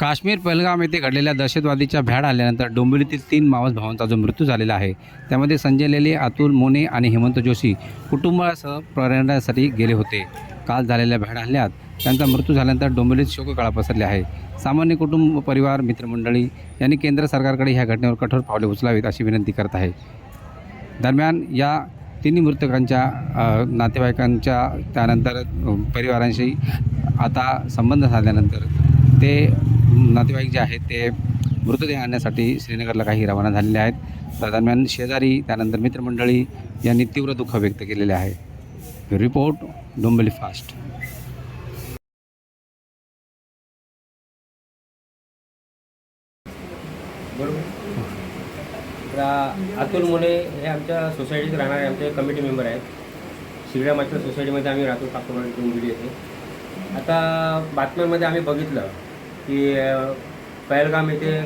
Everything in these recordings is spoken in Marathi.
काश्मीर पहलगाम येथे घडलेल्या दहशतवादीच्या भ्याड आल्यानंतर डोंबिवलीतील तीन मावस भावांचा जो मृत्यू झालेला आहे त्यामध्ये संजय लेले अतुल मोने आणि हेमंत जोशी कुटुंबासह पर्यटनासाठी गेले होते. काल झालेल्या भ्याड हल्ल्यात त्यांचा मृत्यू झाल्यानंतर डोंबिवलीत शोककळा पसरली आहे. सामान्य कुटुंब परिवार मित्रमंडळी यांनी केंद्र सरकारकडे ह्या घटनेवर कठोर पावले उचलावीत अशी विनंती करत आहे. दरम्यान या तिन्ही मृतकांच्या नातेवाईकांच्या त्यानंतर परिवारांशी आता संबंध साधल्यानंतर ते नातेवाईक जे आहेत ते मृतदेह आणण्यासाठी श्रीनगरला काही रवाना झालेले आहेत. दरम्यान शेजारी त्यानंतर मित्रमंडळी यांनी तीव्र दुःख व्यक्त केलेले आहे. Report Dombivli fast. बरोबर तर अतुल मुले हे आमच्या सोसायटीत राहणारे आमचे कमिटी मेंबर आहेत. शिगड्या मात्र सोसायटीमध्ये आम्ही राहतो काकोड डोंबिवली येथे. आता बातम्यांमध्ये आम्ही बघितलं की पहलगाम येथे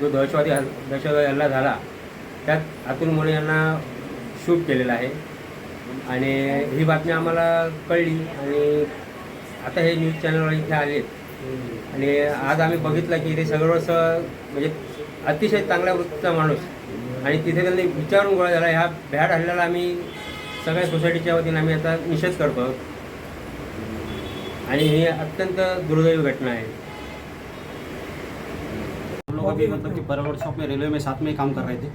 जो दहशतवादी हल दहशतवादी हल्ला झाला त्यात अतुल मुले यांना शूट केलेलं आहे. आणि ही बातमी आम्हाला कळली आणि आता हे न्यूज चॅनलवर इथे आलेत. आणि आज आम्ही बघितलं की ते सगळं असं म्हणजे अतिशय चांगल्या वृत्तीचा माणूस. आणि तिथे त्यांनी विचारून गोळा झाला ह्या भ्याड हल्ल्याला आम्ही सगळ्या सोसायटीच्या वतीने आम्ही आता निषेध करतो आणि ही अत्यंत दुर्दैवी घटना आहे. लोग अभी मतलब कि बराबर शॉप में रेलवे में साथ में ही काम कर रहे थे।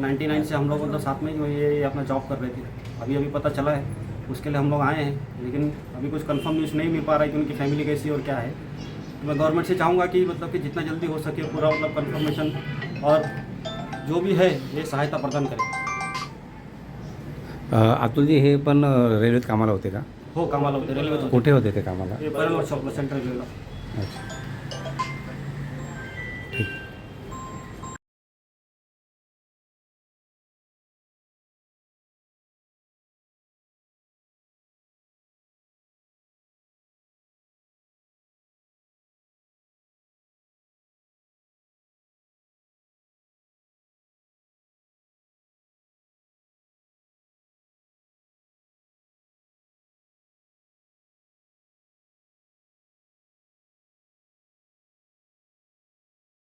99 से हम लोग मतलब साथ में ही ये अपना जॉब कर रहे थे। अभी अभी पता चला है उसके लिए हम लोग आए हैं लेकिन अभी कुछ कंफर्म न्यूज़ नहीं मिल पा रहा है कि उनकी फैमिली कैसी और क्या है। तो मैं गवर्नमेंट से चाहूँगा कि मतलब कि जितना जल्दी हो सके पूरा मतलब कंफर्मेशन और जो भी है ये सहायता प्रदान करें। अतुलजी हे पण रेल्वेत कामाला होते का? हो कामाला होते रेल्वे कुठे होते ते कामाला? सेंट्रल रेल्वेला अच्छा.